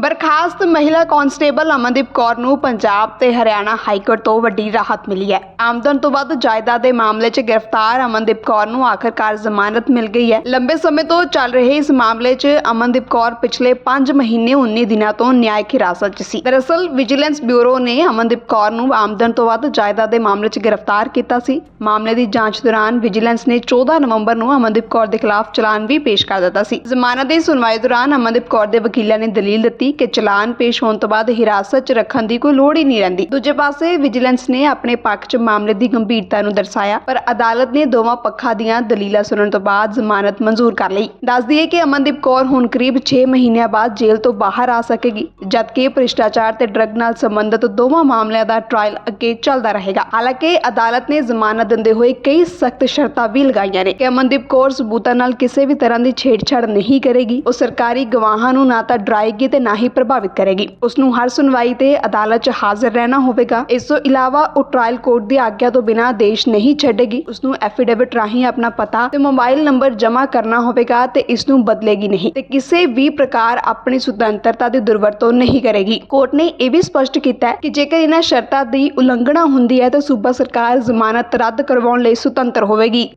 ਬਰਖਾਸਤ ਮਹਿਲਾ ਕਾਂਸਟੇਬਲ ਅਮਨਦੀਪ ਕੌਰ ਨੂੰ ਪੰਜਾਬ ਤੇ ਹਰਿਆਣਾ ਹਾਈਕੋਰਟ ਤੋਂ ਵੱਡੀ ਰਾਹਤ ਮਿਲੀ ਹੈ। ਆਮਦਨ ਤੋਂ ਵੱਧ ਜਾਇਦਾਦ ਦੇ ਮਾਮਲੇ 'ਚ ਗ੍ਰਿਫਤਾਰ ਅਮਨਦੀਪ ਕੌਰ ਨੂੰ ਆਖਰਕਾਰ ਜ਼ਮਾਨਤ ਮਿਲ ਗਈ ਹੈ। ਲੰਬੇ ਸਮੇਂ ਤੋਂ ਚੱਲ ਰਹੇ ਇਸ ਮਾਮਲੇ 'ਚ ਅਮਨਦੀਪ ਕੌਰ ਪਿਛਲੇ 5 ਮਹੀਨੇ 19 ਦਿਨਾਂ ਤੋਂ ਨਿਆਇਕ ਹਿਰਾਸਤ 'ਚ ਸੀ। ਦਰਅਸਲ, ਵਿਜੀਲੈਂਸ ਬਿਊਰੋ ਨੇ ਅਮਨਦੀਪ ਕੌਰ ਨੂੰ ਆਮਦਨ ਤੋਂ ਵੱਧ ਜਾਇਦਾਦ ਦੇ ਮਾਮਲੇ 'ਚ ਗ੍ਰਿਫਤਾਰ ਕੀਤਾ ਸੀ। ਮਾਮਲੇ ਦੀ ਜਾਂਚ ਦੌਰਾਨ ਵਿਜੀਲੈਂਸ ਨੇ 14 ਨਵੰਬਰ ਨੂੰ ਅਮਨਦੀਪ ਕੌਰ ਦੇ ਖਿਲਾਫ ਚਲਾਨ ਵੀ ਪੇਸ਼ ਕਰ ਦਿੱਤਾ ਸੀ। ਜ਼ਮਾਨਤ ਦੀ ਸੁਣਵਾਈ ਦੌਰਾਨ ਅਮਨਦੀਪ ਕੌਰ ਦੇ ਵਕੀਲਾਂ ਨੇ ਦਲੀਲ ਦਿੱਤੀ ਕਿ ਚਲਾਨ ਪੇਸ਼ ਹੋਣ ਤੋਂ ਬਾਅਦ ਹਿਰਾਸਤ 'ਚ ਰੱਖਣ ਦੀ ਕੋਈ ਲੋੜ ਹੀ ਨਹੀਂ ਰਹਿੰਦੀ। ਦੂਜੇ ਪਾਸੇ ਵਿਜੀਲੈਂਸ ਨੇ ਆਪਣੇ ਪੱਖ 'ਚ ਮਾਮਲੇ ਦੀ ਗੰਭੀਰਤਾ ਨੂੰ ਦਰਸਾਇਆ, ਪਰ ਅਦਾਲਤ ਨੇ ਦੋਵਾਂ ਪੱਖਾਂ ਦੀਆਂ ਦਲੀਲਾਂ ਸੁਣਨ ਤੋਂ ਬਾਅਦ ਜ਼ਮਾਨਤ ਮਨਜ਼ੂਰ ਕਰ ਲਈ। ਦੱਸ ਦਈਏ ਕਿ ਅਮਨਦੀਪ ਕੌਰ ਹੁਣ ਕਰੀਬ 6 ਮਹੀਨਿਆਂ ਬਾਅਦ ਜੇਲ੍ਹ ਤੋਂ ਬਾਹਰ ਆ ਸਕੇਗੀ, ਜਦਕਿ ਭ੍ਰਿਸ਼ਟਾਚਾਰ ਤੇ ਡਰੱਗ ਨਾਲ ਸੰਬੰਧਿਤ ਦੋਵਾਂ ਮਾਮਲਿਆਂ ਦਾ ਟ੍ਰਾਇਲ ਅੱਗੇ ਚੱਲਦਾ ਰਹੇਗਾ। ਹਾਲਾਂਕਿ ਅਦਾਲਤ ਨੇ ਜ਼ਮਾਨਤ ਦਿੰਦੇ ਹੋਏ ਕਈ ਸਖਤ ਸ਼ਰਤਾਂ ਵੀ ਲਗਾਈਆਂ ਨੇ ਕਿ ਅਮਨਦੀਪ ਕੌਰ ਸਬੂਤਾਂ ਨਾਲ ਕਿਸੇ ਵੀ ਤਰ੍ਹਾਂ ਦੀ ਛੇੜਛਾੜ ਨਹੀਂ ਕਰੇਗੀ। ਉਹ ਸਰਕਾਰੀ ਗਵਾਹਾਂ ਨੂੰ ਨਾ ਤਾਂ ਡਰਾਏਗੀ ਤੇ ਨਾ ਹੀ ਪ੍ਰਭਾਵਿਤ ਕਰੇਗੀ। ਉਸ ਨੂੰ ਹਰ ਸੁਣਵਾਈ ਤੇ ਅਦਾਲਤ 'ਚ ਹਾਜ਼ਰ ਰਹਿਣਾ ਹੋਵੇਗਾ। ਇਸ ਤੋਂ ਇਲਾਵਾ ਉਹ ਟ੍ਰਾਇਲ ਕੋਰਟ ਦੀ ਆਗਿਆ ਤੋਂ ਬਿਨਾਂ ਦੇਸ਼ ਨਹੀਂ ਛੱਡੇਗੀ। ਉਸ ਨੂੰ ਐਫੀਡੇਵਿਟ ਰਾਹੀਂ ਆਪਣਾ ਪਤਾ ਤੇ ਮੋਬਾਈਲ ਨੰਬਰ ਜਮ੍ਹਾਂ ਕਰਨਾ ਹੋਵੇਗਾ ਤੇ ਇਸ ਨੂੰ ਬਦਲੇਗੀ ਨਹੀਂ। ਤੇ ਕਿਸੇ ਵੀ ਪ੍ਰਕਾਰ ਆਪਣੀ ਸੁਤੰਤਰਤਾ ਦੀ ਦੁਰਵਰਤੋਂ ਨਹੀਂ ਕਰੇਗੀ। ਕੋਰਟ ਨੇ ਇਹ ਵੀ ਸਪਸ਼ਟ ਕੀਤਾ ਕਿ ਜੇਕਰ ਇਹਨਾਂ ਸ਼ਰਤਾਂ ਦੀ ਉਲੰਘਣਾ ਹੁੰਦੀ ਹੈ ਤਾਂ ਸੂਬਾ ਸਰਕਾਰ ਜ਼ਮਾਨਤ ਰੱਦ ਕਰਵਾਉਣ ਲਈ ਸੁਤੰਤਰ ਹੋਵੇਗੀ।